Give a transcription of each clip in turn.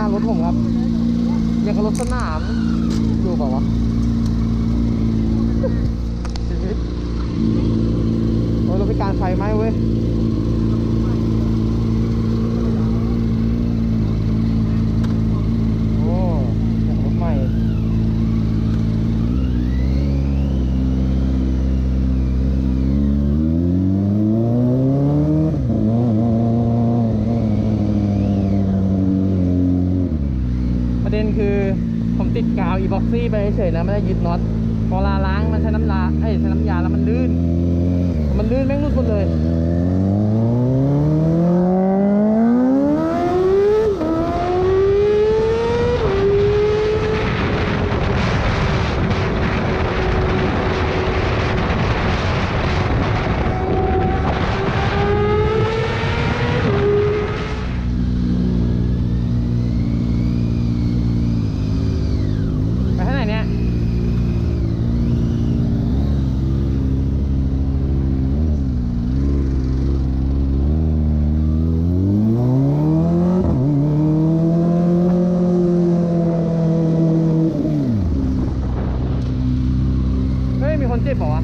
น้ารถผมครับยังกับรถสนามดูเปล่าวะชีวิตโอ้ยรถพิการไฟไหมเว้ย โอ้อย่างรถใหม่ ประเด็นคือผมติดกาวอีบ็อกซี่ไปเฉยๆนะไม่ได้ยึดน็อตพอลาล้างมันใช้น้ำลาเอ้ใช้น้ำยาแล้วมันลื่น มันลื่นแม่งรุดหมดเลย ไปทางไหนเนี่ย เฮ้ย มีคนเจ็บเปล่า วะ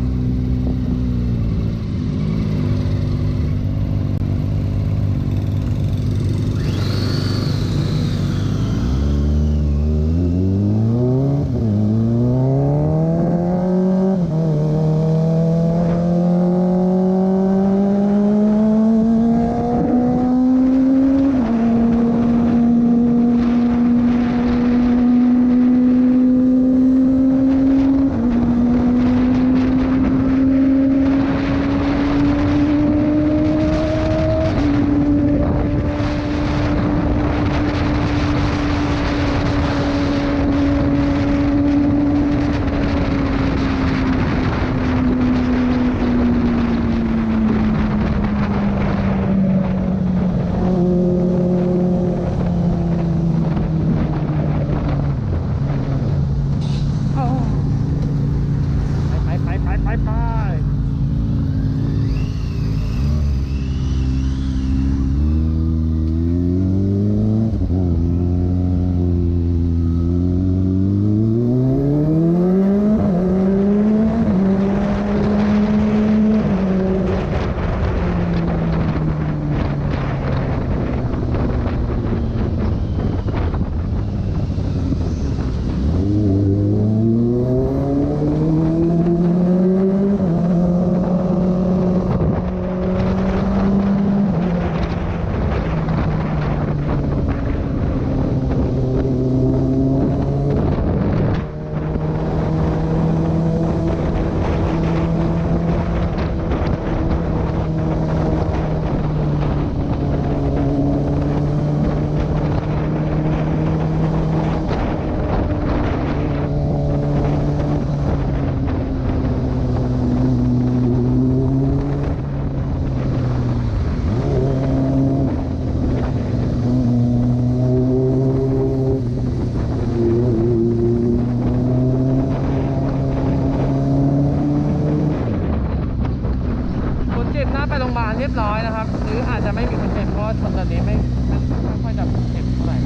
อนนี้ไม่ไม่ไม่ค่อยจะเจ็บเท่าไหร่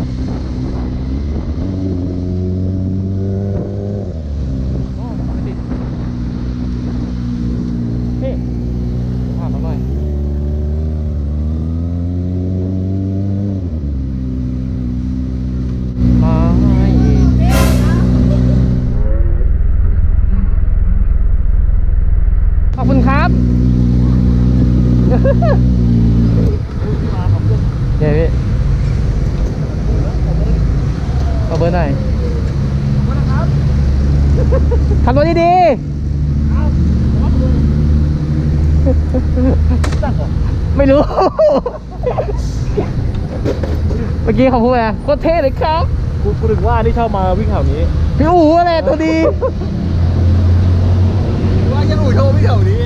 โอ้ไม่ติดเฮ้ยผ่านมาหน่อยมาให้ขอบคุณครับ เดี๋ยวพี่ขอเบอร์หน่อยขับรถดีๆไม่รู้ เมื่อกี้เขาพูดอะไรโคตรเท่เลยครับ กูกูถึงว่าที่ชอบมาวิ่งแถวนี้ พี่อู๋อะไรตัวดี ว่ายังอู่โชว์วิ่งแถวนี้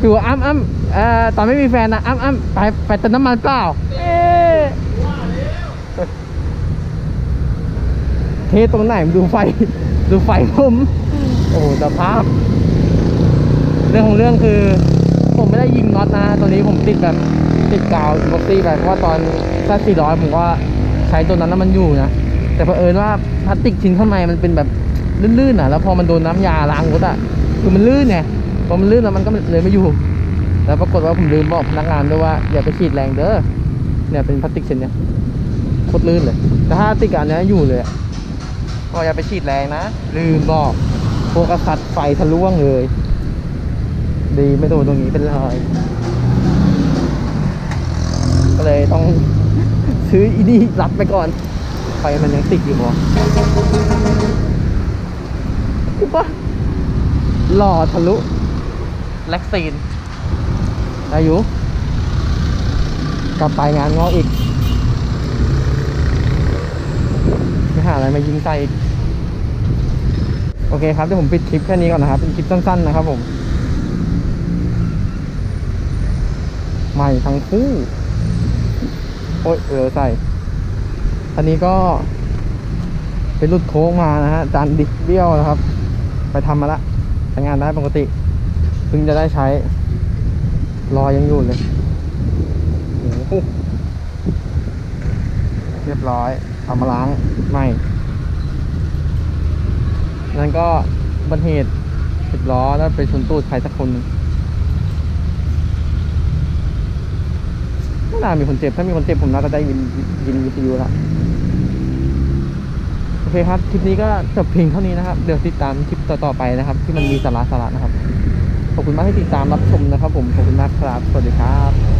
พี่อู๋อ้ำอ้ำเอ่อตอนไม่มีแฟนนะอ้ำอ้ำไปไปเติมน้ำมันเปล่า เอ๊ะเทตรงไหนมึงดูไฟ ดูไฟผมโอ้โหสภาพ เรื่องของเรื่องคือ ผมไม่ได้ยิงน็อตนะตัวนี้ผมติดแบบติดกาวบ็อกซี่ไปเพราะว่าตอนถ้า400ผมก็ใช้ตัวนั้นแล้วมันอยู่นะแต่เผอิญว่าพลาสติกชิ้นข้างในมันเป็นแบบลื่นๆอะ แล้วพอมันโดนน้ำยาล้างรถอะคือมันลื่นไงพอมันลื่นแล้วมันก็เลยไม่อยู่ แล้วปรากฏว่าผมลืมบอกพนักงานด้วยว่าอย่าไปฉีดแรงเด้อเนี่ยเป็นพลาสติกชิ้นเนี้ยโคตรลื่นเลย แต่ถ้าติกอันเนี้ยอยู่เลยอะ ก็อย่าไปฉีดแรงนะ ลืมบอกพวกกัดไฟทะลุวงเลย ดีไม่โดนตรงนี้เป็นรอยก็เลยต้องซื้ออีนี่รับไปก่อน ไฟมันยังติดอยู่บ่ปุ๊บปะหล่อทะลุแล็กซีนอายุกลับไปงานงออีกไปหา อะไรมายิงใส่อีกโอเคครับเดี๋ยวผมปิดคลิปแค่นี้ก่อนนะครับเป็นคลิปสั้นๆนะครับผมใหม่ทั้งคู่โอ้ยเออใส่อันนี้ก็เป็นรุดโค้งมานะฮะจานดิบเบี้ยวนะครับ ไปทำมาละใช้งานได้ปกติเพิ่งจะได้ใช้รอยังอยู่เลยโอ้โหเรียบร้อย เอามาล้างใหม่นั่นก็อุบัติเหตุสิบล้อแล้วไปชนตูดใครสักคนไม่น่ามีคนเจ็บ ถ้ามีคนเจ็บผมน่าจะได้ยินยินวิทยุแล้วโอเคครับ คลิปนี้ก็จบเพียงเท่านี้นะครับ เดี๋ยวติดตามคลิปต่อๆไปนะครับ ที่มันมีสาระสาระนะครับ ขอบคุณมากที่ติดตามรับชมนะครับ ผม ขอบคุณมากครับ สวัสดีครับ